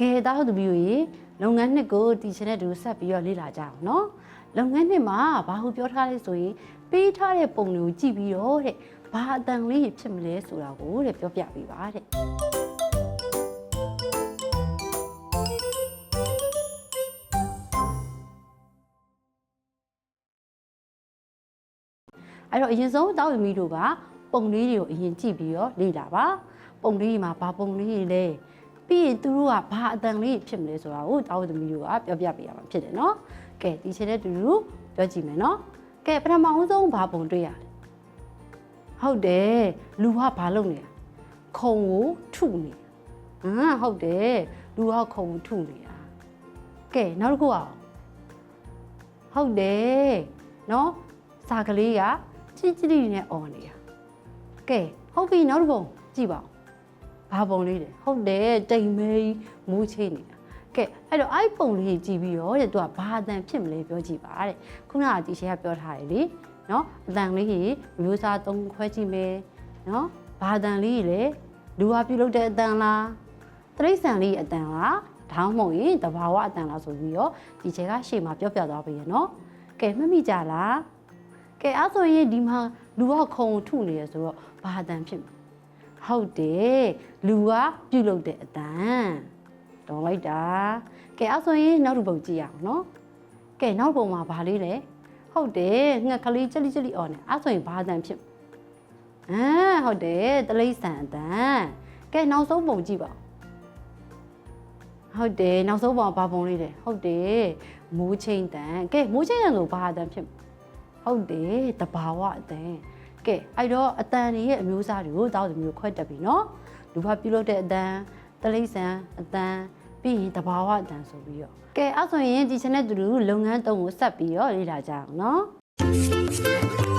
ကဲသားဟုတ်သူမျိုးရေလုပ်ငန်းနှစ်ကိုတီချင်တဲ့သူဆက်ပြီးတော့လေ့လာကြအောင်နော်လုပ်ငန်းနှစ်မှာဘာဟုပြောထားလဲဆိုရင်ပေးထားတဲ့ပုံတွေကိုကြည့်ပြီးတော့တဲ့ဘာအတန်လေးဖြစ်မလဲဆိုတာကိုတဲ့ပြောပြပေးပါတဲ့အဲ့တော့အရင်ဆုံးတောက်သမီးတို့ကပုံလေးတွေကိုအရင်ကြည့်ပြီးတော့လေ့လာပါပုံလေးတွေမှာဘာပုံလေးတွေလဲ ပြီးရင်သူတို့ကဘာအတန်လေးဖြစ်မလဲဆိုတာကိုတာဝသမီးတို့ကပြောပြပေးရမှာဖြစ်တယ်နော်။ကဲဒီချက်တဲ့တူတူပြောကြည့်မယ်နော်။ကဲပထမအောင်ဆုံးဘာပုံတွေ့ရလဲ။ဟုတ်တယ်လူကဘာလုပ်နေတာ။ခုံကိုထုနေတာ။ဟမ်ဟုတ်တယ်လူကခုံကိုထုနေတာ။ကဲနောက်တစ်ခုအောင်ဟုတ်တယ်နော်စာကလေးကချစ်ချစ်လေးနဲ့អော်နေတာ။ကဲဟုတ်ပြီနောက်တစ်ပုံကြည့်ပါဦး ဘာပုံလေးလဲဟုတ်တယ်တိမ်မဲကြီးမူးချိနေတာကဲအဲ့တော့အဲ့ပုံလေးကြည့်ပြီးတော့တဲ့သူကဘာအတန်ဖြစ်မလဲပြောကြည့်ပါတဲ့ခုနကတီရှယ်ကပြောထားတယ်လေနော်အတန်လေးကြီးမျိုးစားသုံးခွဲကြည့်မယ်နော်ဘာအတန်လေးကြီးလဲလူဟာပြုတ်လုတဲ့အတန်လားတရိတ်ဆန်လေးအတန်လားဒါမှမဟုတ်ရင်တဘာဝအတန်လားဆိုပြီးတော့တီရှယ်ကရှေ့မှာပြောပြသွားပြီရနော်ကဲမှတ်မိကြလားကဲအဲ့ဆိုရင်ဒီမှာလူကခုံထုနေရဆိုတော့ဘာအတန်ဖြစ်မလဲ ဟုတ်တယ်လူကပြုတ်လုတဲ့အတန်တော်လိုက်တာကဲအဲ့ဆိုရင်နောက်တစ်ပုတ်ကြည့်ရအောင်နော်ကဲနောက်ပုံမှာဗာလေးလဲဟုတ်တယ်ငှက်ကလေးကြက်လိကြက်လိអော်နေအဲ့ဆိုရင်ဘာအတန်ဖြစ်အာဟုတ်တယ်တလိษံအတန်ကဲနောက်ဆုံးပုံကြည့်ပါဦးဟုတ်တယ်နောက်ဆုံးပုံကဘာပုံလေးလဲဟုတ်တယ်မိုးချင်းတန်ကဲမိုးချင်းတန်ဆိုဘာအတန်ဖြစ်ဟုတ်တယ်တဘာဝအတန် ကဲအဲ့တော့အတန်တွေရဲ့အမျိုးအစားတွေကိုတောက်သမီးကိုခွဲတက်ပြီနော်လူဖပြုလုပ်တဲ့အတန်တလိษံအတန်ပြီးရင်တဘာဝအတန်ဆိုပြီးတော့ကဲအဲ့ဆိုရင်ဒီ channel တူတူလုပ်ငန်းတုံးကိုဆက်ပြီးတော့လေ့လာကြအောင်နော်